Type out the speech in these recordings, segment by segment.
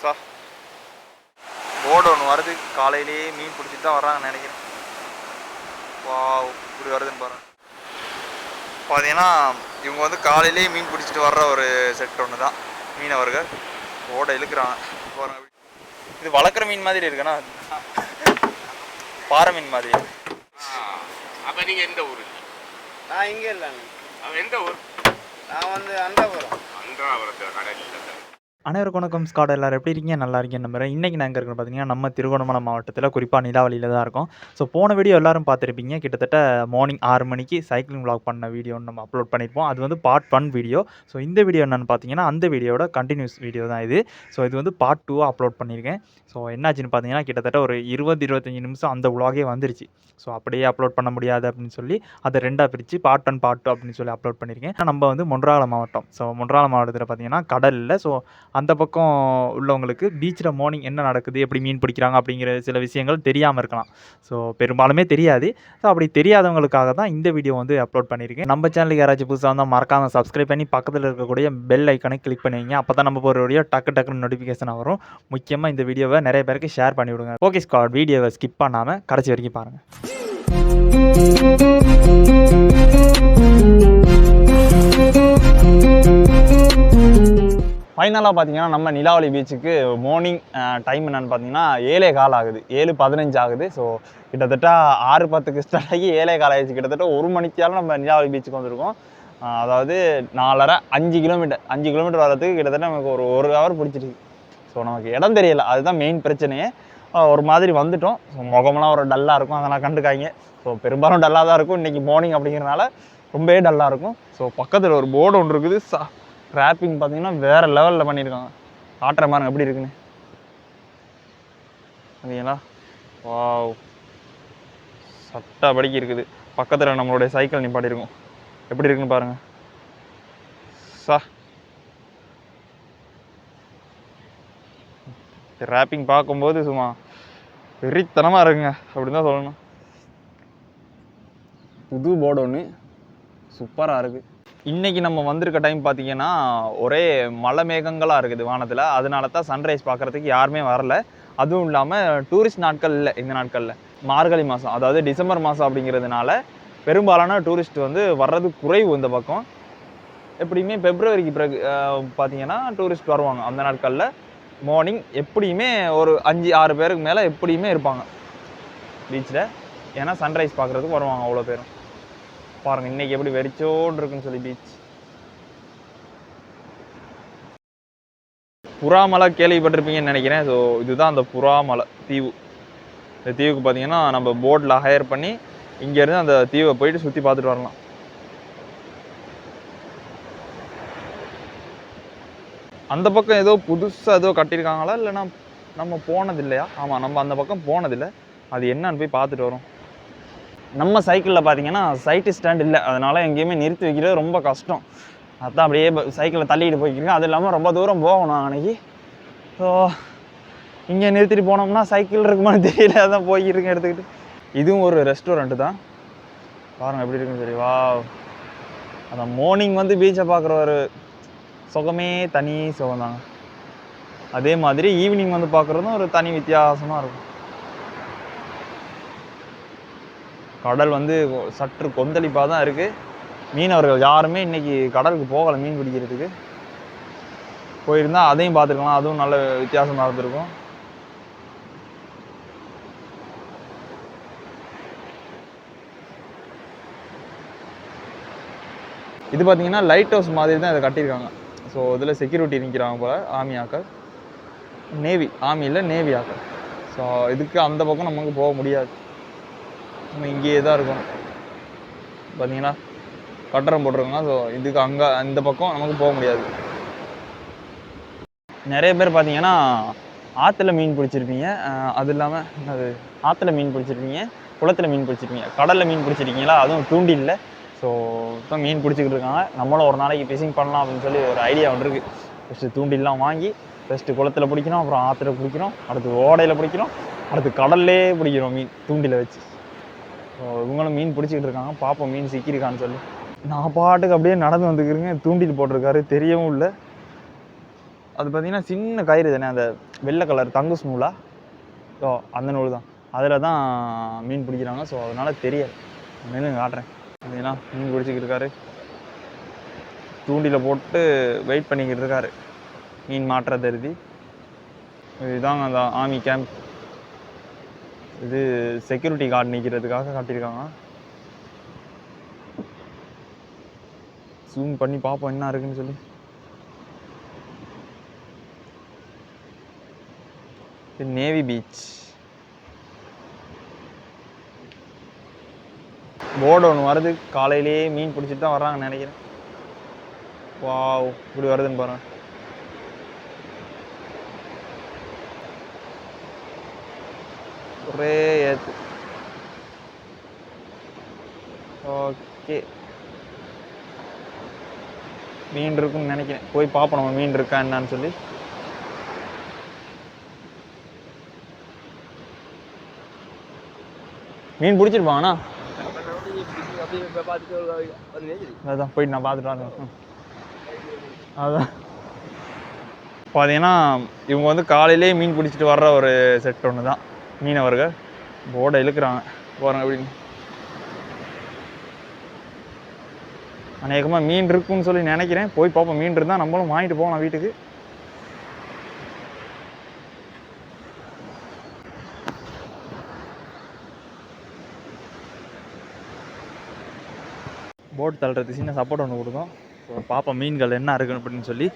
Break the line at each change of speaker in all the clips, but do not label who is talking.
சா போர்டு ஒன்று வருது. காலையிலேயே மீன் பிடிச்சிட்டு தான் வர்றாங்கன்னு நினைக்கிறேன். வா இப்படி வருதுன்னு பாருங்க. பார்த்தீங்கன்னா இவங்க வந்து காலையிலேயே மீன் பிடிச்சிட்டு வர்ற ஒரு செட் ஒன்று தான் மீனவர்கள். ஓட இழுக்கிறாங்க. பாருங்க. இது வளர்க்குற மீன் மாதிரி இருக்குண்ணா. பாறை மீன் மாதிரி.
அப்ப நீங்க எந்த ஊரு?
நான் இங்கே இல்லைங்க.
அவன் எந்த ஊர்?
நான் வந்து அண்டாபுரம்.
அன்றாவரத்தில் கடல் இல்லை
அனைவருக்கும் வணக்கம். ஸ்காட் எல்லாரும் எப்படி இருக்கீங்க? நல்லா இருக்கீங்க நம்புறேன். இன்றைக்கி நாங்கள் இருக்கிற பார்த்தீங்கன்னா நம்ம திருவண்ணாமலை மாவட்டத்தில் குறிப்பாக நிலாவளியில் தான் இருக்கோம். ஸோ போன வீடியோ எல்லாரும் பார்த்துருப்பீங்க. கிட்டத்தட்ட மார்னிங் ஆறு மணிக்கு சைக்கிளிங் விளாக் பண்ண வீடியோன்னு நம்ம அப்லோட் பண்ணியிருப்போம் அது வந்து பார்ட் ஒன் வீடியோ ஸோ இந்த வீடியோ என்னென்னு பார்த்தீங்கன்னா அந்த வீடியோட கண்டினியூஸ் வீடியோ தான் இது. ஸோ இது வந்து பார்ட் டூவாக அப்லோட் பண்ணியிருக்கேன் ஸோ என்னாச்சுன்னு பார்த்தீங்கன்னா கிட்டத்தட்ட ஒரு இருபது இருபத்தஞ்சி நிமிஷம் அந்த விளாகே வந்துருச்சு. ஸோ அப்படியே அப்லோட் பண்ண முடியாது அப்படின்னு சொல்லி அதை ரெண்டாக பிரித்து பார்ட் ஒன் பார்ட் டூ அப்படின்னு சொல்லி அப்லோட் பண்ணியிருக்கேன் நம்ம வந்து மொன்றால மாவட்டம். ஸோ மொன்றால மாவட்டத்தில் பார்த்தீங்கன்னா கடல் இல்லை ஸோ அந்த பக்கம் உள்ளவங்களுக்கு பீச்சில் மார்னிங் என்ன நடக்குது எப்படி மீன் பிடிக்கிறாங்க அப்படிங்கிற சில விஷயங்கள் தெரியாமல் இருக்கலாம். ஸோ பெரும்பாலுமே தெரியாது. ஸோ அப்படி தெரியாதவங்களுக்காக தான் இந்த வீடியோ வந்து அப்லோட் பண்ணியிருக்கேன். நம்ம சேனலுக்கு யாராச்சும் புதுசாக வந்தால் மறக்காமல் சப்ஸ்கிரைப் பண்ணி பக்கத்தில் இருக்கக்கூடிய பெல் ஐக்கனை கிளிக் பண்ணுவீங்க அப்போ தான் நம்ம போகிற வீடியோ டக்கு டக்குன்னு நோட்டிஃபிகேஷன் வரும். முக்கியமாக இந்த வீடியோவை நிறைய பேருக்கு ஷேர் பண்ணி விடுங்க. ஓகே ஸ்காட் வீடியோவை ஸ்கிப் பண்ணாமல் கடைசி வரைக்கும் பாருங்கள் ஃபைனலாக பார்த்தீங்கன்னா நம்ம நிலாவளி பீச்சுக்கு மார்னிங் டைம் என்னென்னு பார்த்தீங்கன்னா ஏழே கால் ஆகுது. ஏழு பதினஞ்சு ஆகுது. ஸோ கிட்டத்தட்ட ஆறு பத்துக்கு ஸ்டார்ட் ஆகி ஏழே கால் ஆயிடுச்சு. கிட்டத்தட்ட ஒரு மணிக்காலும் நம்ம நிலாவளி பீச்சுக்கு வந்திருக்கோம். அதாவது நாலரை அஞ்சு கிலோமீட்டர். அஞ்சு கிலோமீட்டர் வர்றதுக்கு கிட்டத்தட்ட நமக்கு ஒரு ஒரு ஹவர் பிடிச்சிருக்கு. ஸோ நமக்கு இடம் தெரியல. அதுதான் மெயின் பிரச்சனையே. ஒரு மாதிரி வந்துட்டோம். ஸோ முகமெல்லாம் ஒரு டல்லாக இருக்கும். அதெல்லாம் கண்டுக்காங்க ஸோ பெரும்பாலும் டல்லாக தான் இருக்கும். இன்றைக்கி மார்னிங் அப்படிங்கிறனால ரொம்பவே டல்லாக இருக்கும். ஸோ பக்கத்தில் ஒரு போர்டு ஒன்று இருக்குது. சா ட்ராப்பிங் பார்த்தீங்கன்னா வேறு லெவலில் பண்ணியிருக்காங்க. காட்டுற மாதிரி எப்படி இருக்குன்னு. பார்த்தீங்களா வாவ் படிக்க இருக்குது. பக்கத்தில் நம்மளுடைய சைக்கிள் நிப்பாட்டியிருக்கும். எப்படி இருக்குன்னு பாருங்கள் சா. ரேப்பிங் பார்க்கும்போது சும்மா வெறித்தனமாக இருக்குங்க. அப்படின்னு தான் சொல்லணும். புது போர்டு ஒன்று சூப்பராக இருக்குது இன்றைக்கி நம்ம வந்திருக்க டைம் பார்த்தீங்கன்னா ஒரே மலை மேகங்களாக இருக்குது வானத்தில். அதனால தான் சன்ரைஸ் பார்க்குறதுக்கு யாருமே வரல. அதுவும் இல்லாமல் டூரிஸ்ட் நாட்கள் இல்லை இந்த நாட்களில். மார்கழி மாதம் அதாவது டிசம்பர் மாதம் அப்படிங்கிறதுனால பெரும்பாலான டூரிஸ்ட் வந்து வர்றது குறைவு இந்த பக்கம். எப்படியுமே பிப்ரவரிக்கு பிறகு பார்த்திங்கன்னா பார்த்தீங்கன்னா டூரிஸ்ட் வருவாங்க. அந்த நாட்களில் மார்னிங் எப்படியுமே ஒரு அஞ்சு ஆறு பேருக்கு மேலே எப்படியுமே இருப்பாங்க. பீச்சில் ஏன்னா சன்ரைஸ் பார்க்குறதுக்கு வருவாங்க அவ்வளோ பேரும். பாருங்கள் இன்றைக்கி எப்படி வெறிச்சோன்னு இருக்குன்னு சொல்லி பீச் புறாமலை கேள்விப்பட்டிருப்பீங்கன்னு நினைக்கிறேன். ஸோ இதுதான் அந்த புறாமலை தீவு. இந்த தீவுக்கு பார்த்தீங்கன்னா நம்ம போட்டில் ஹையர் பண்ணி இங்கேருந்து அந்த தீவை போயிட்டு சுற்றி பார்த்துட்டு வரலாம். அந்த பக்கம் ஏதோ புதுசாக ஏதோ கட்டியிருக்காங்களா? இல்லைன்னா நம்ம போனது இல்லையா ஆமாம் நம்ம அந்த பக்கம் போனதில்லை. அது என்னன்னு போய் பார்த்துட்டு வரோம். நம்ம சைக்கிளில் பார்த்தீங்கன்னா சைட்டு ஸ்டாண்ட் இல்லை. அதனால் எங்கேயுமே நிறுத்தி வைக்கிறது ரொம்ப கஷ்டம். அதான் அப்படியே சைக்கிளில் தள்ளிட்டு போய்க்கிறேன் அது இல்லாமல் ரொம்ப தூரம் போகணும் அன்னைக்கு. ஸோ இங்கே நிறுத்திட்டு போனோம்னா சைக்கிள் இருக்குமான்னு தெரியல. அதான் போய்க்கிருக்கேன் எடுத்துக்கிட்டு. இதுவும் ஒரு ரெஸ்டாரண்ட்டு தான். பாருங்கள் எப்படி இருக்குன்னு சரி வா அந்த மார்னிங் வந்து பீச்சை பார்க்குற ஒரு சுகமே தனி சுகம் தாங்க அதே மாதிரி ஈவினிங் வந்து பார்க்குறதும் ஒரு தனி வித்தியாசமாக இருக்கும். கடல் வந்து சற்று கொந்தளிப்பாக தான் இருக்குது மீனவர்கள் யாருமே இன்னைக்கு கடலுக்கு போகலை மீன் பிடிக்கிறதுக்கு. போயிருந்தா அதையும் பார்த்துருக்கலாம். அதுவும் நல்ல வித்தியாசமாக இருந்திருக்கும். இது பார்த்தீங்கன்னா லைட் ஹவுஸ் மாதிரி தான் இதை கட்டியிருக்காங்க. ஸோ இதில் செக்யூரிட்டி நிற்கிறாங்க போல் ஆர்மி ஆக்கள் நேவி ஆர்மியில் நேவி ஆக்கள் ஸோ இதுக்கு அந்த பக்கம் நமக்கு போக முடியாது. நம்ம இங்கேயே தான் இருக்கணும். பார்த்தீங்கன்னா கட்டடம் போட்டிருக்காங்க ஸோ இதுக்கு அங்கே அந்த பக்கம் நமக்கு போக முடியாது. நிறைய பேர் பார்த்தீங்கன்னா ஆற்றுல மீன் பிடிச்சிருப்பீங்க. அது இல்லாமல் அது ஆற்றுல மீன் பிடிச்சிருப்பீங்க குளத்தில் மீன் பிடிச்சிருப்பீங்க. கடலில் மீன் பிடிச்சிருக்கீங்களா? அதுவும் தூண்டில்ல ஸோ இப்போ மீன் பிடிச்சிக்கிட்டு இருக்காங்க. நம்மளும் ஒரு நாளைக்கு ஃபிஷிங் பண்ணலாம் அப்படின்னு சொல்லி ஒரு ஐடியா ஒன்று இருக்குது ஃபஸ்ட்டு தூண்டில்லாம் வாங்கி ஃபஸ்ட்டு குளத்தில் பிடிக்கிறோம் அப்புறம் ஆற்றுல பிடிக்கிறோம் அடுத்து ஓடையில் பிடிக்கிறோம் அடுத்து கடல்லே பிடிக்கிறோம் மீன் தூண்டில் வச்சு. இவங்களும் மீன் பிடிச்சிக்கிட்டு இருக்காங்க. பாப்போம் மீன் சிக்கியிருக்கான்னு சொல்லி. நான் பாட்டுக்கு அப்படியே நடந்து வந்துக்கிறேங்க. தூண்டில் போட்டிருக்காரு. தெரியவும் இல்லை.
அது பார்த்தீங்கன்னா சின்ன கயிறு தானே அந்த வெள்ளை கலர் தங்குஸ் நூலா? ஸோ அந்த நூல் தான். அதில் தான் மீன் பிடிக்கிறாங்க. ஸோ அதனால் தெரியாது. மீன் காட்டுறேன். பார்த்தீங்கன்னா மீன் பிடிச்சிக்கிட்டு இருக்காரு. தூண்டில போட்டு வெயிட் பண்ணிக்கிட்டு இருக்காரு. மீன் மாற்ற தருதி. இதுதாங்க அந்த ஆர்மி கேம்ப் இது செக்யூரிட்டி கார்டு நிற்கிறதுக்காக காட்டியிருக்காங்க. ஜூம் பண்ணி பார்ப்போம் என்ன இருக்குன்னு சொல்லி. இது நேவி பீச் போர்டு ஒன்று வருது. காலையிலேயே மீன் பிடிச்சிட்டு தான் வர்றாங்கன்னு நினைக்கிறேன். வாவ் இப்படி வருதுன்னு பாருங்கள் ஒரே ஏற்று ஓகே மீன் இருக்குன்னு நினைக்கிறேன் போய் பார்ப்போம் நம்ம மீன் இருக்கா என்னன்னு சொல்லி மீன் பிடிச்சிருப்பாங்கண்ணா அதான் போயிட்டு நான் பார்த்துட்டு வரேன் அதான் பார்த்தீங்கன்னா இவங்க வந்து காலையிலே மீன் பிடிச்சிட்டு வர்ற ஒரு செட் ஒன்று தான் மீனவர்கள். போர்டை இழுக்கிறாங்க. போகிறாங்க அப்படின்னு அநேகமாக மீன் இருக்குன்னு சொல்லி நினைக்கிறேன். போய் பார்ப்போம் மீன் இருந்தால் நம்மளும் வாங்கிட்டு போகலாம் வீட்டுக்கு.
போட் தள்ளுறது சின்ன சப்போர்ட் ஒன்று கொடுத்தோம் பார்ப்போம் மீன்கள் என்ன இருக்குன்னு அப்படின்னு சொல்லி.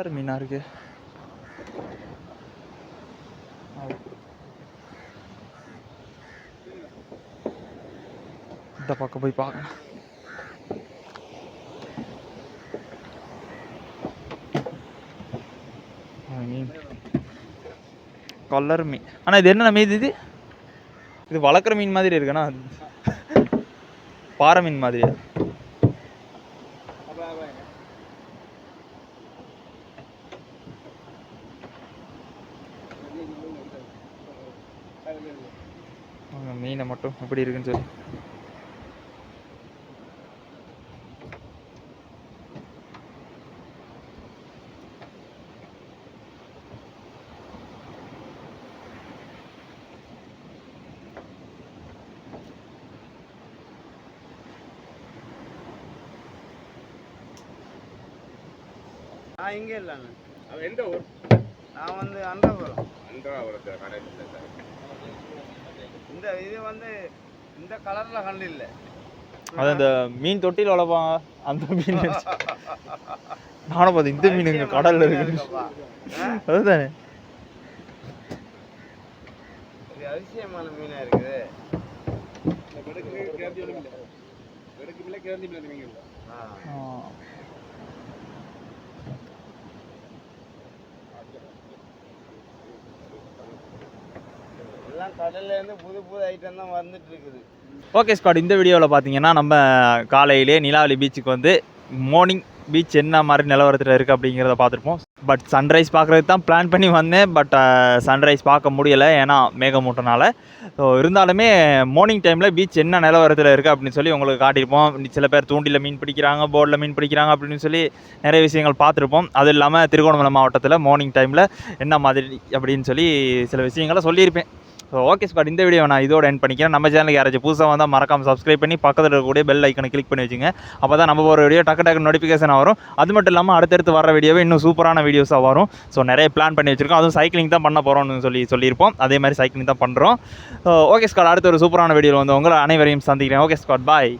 கலர் மீனா இருக்கு. இந்த பக்கம் போய் பார்க்கலாம் மீன். கலர் மீன். அண்ணா இது என்ன மீன் இது இது வளர்க்குற மீன் மாதிரி இருக்குண்ணா. பாறை மீன் மாதிரி. மீனை மட்டும் எப்படி இருக்குன்னு சொல்லி.
நான் இங்கே இல்லைண்ணே.
அவன் எந்த ஊர்?
நான் வந்து அண்டாபுரம்
அன்றாவரத்து கடல் இல்லை சார்.
இந்த இது வந்து இந்த கலரில் கண்டு இல்லை.
அது அந்த மீன் தொட்டியில் வளர்ப்பாங்க அந்த மீன். நானும் பார்த்தேன் இந்த மீன் இங்கே கடல்ல இருக்கு. அதுதானே.
இது அதிசயமான மீனாக இருக்குது. ஆ
ஆ.
எல்லாம் கடல்லேருந்து புது புது ஐட்டம் தான் வந்துட்டு இருக்குது
ஓகே ஸ்காட் இந்த வீடியோவில் பார்த்தீங்கன்னா நம்ம காலையிலே நிலாவளி பீச்சுக்கு வந்து மார்னிங் பீச் என்ன மாதிரி நிலவரத்தில் இருக்குது அப்படிங்கிறத பார்த்துருப்போம் பட் சன்ரைஸ் பார்க்குறதுக்கு தான் பிளான் பண்ணி வந்தேன். பட் சன்ரைஸ் uh, பார்க்க முடியலை. ஏன்னா மேகமூட்டனால ஸோ இருந்தாலுமே மார்னிங் டைமில் பீச் என்ன நிலவரத்தில் இருக்குது அப்படின்னு சொல்லி உங்களுக்கு காட்டியிருப்போம். சில பேர் தூண்டியில் மீன் பிடிக்கிறாங்க போர்டில் மீன் பிடிக்கிறாங்க அப்படின்னு சொல்லி நிறைய விஷயங்கள் பார்த்துருப்போம் அது இல்லாமல் திருகோணமலை மாவட்டத்தில் மார்னிங் டைமில் என்ன மாதிரி அப்படின்னு சொல்லி சில விஷயங்களை சொல்லியிருப்பேன். ஸோ ஓகே ஸ்காட் இந்த வீடியோ நான் இதோட என் பண்ணிக்கிறேன். நம்ம சேனலுக்கு யாராச்சும் புதுசாக வந்தால் மறக்காமல் சப்ஸ்கிரைப் பண்ணி பக்கத்தில் இருக்கக்கூடிய பெல் ஐக்கனை கிளிக் பண்ணி வச்சுங்க. அப்போ தான் நம்ம ஒரு வீடியோ டக்கு டக்கு நோட்டிஃபிகேஷன் வரும். அது மட்டும் இல்லாமல் அடுத்தடுத்து வர வீடியோவே இன்னும் சூப்பரான வீடியோஸாக வரும். ஸோ நிறைய பிளான் பண்ணி வச்சிருக்கோம். அதுவும் சைக்கிளிங் தான் பண்ண போகிறோம்னு சொல்லி சொல்லியிருப்போம். அதே மாதிரி சைக்கிளிங் தான் பண்ணுறோம் ஓகே ஸ்காட் அடுத்த ஒரு சூப்பரான வீடியோவில் வந்து உங்களை அனைவரையும் சந்திக்கிறேன். ஓகே ஸ்காட் பாய்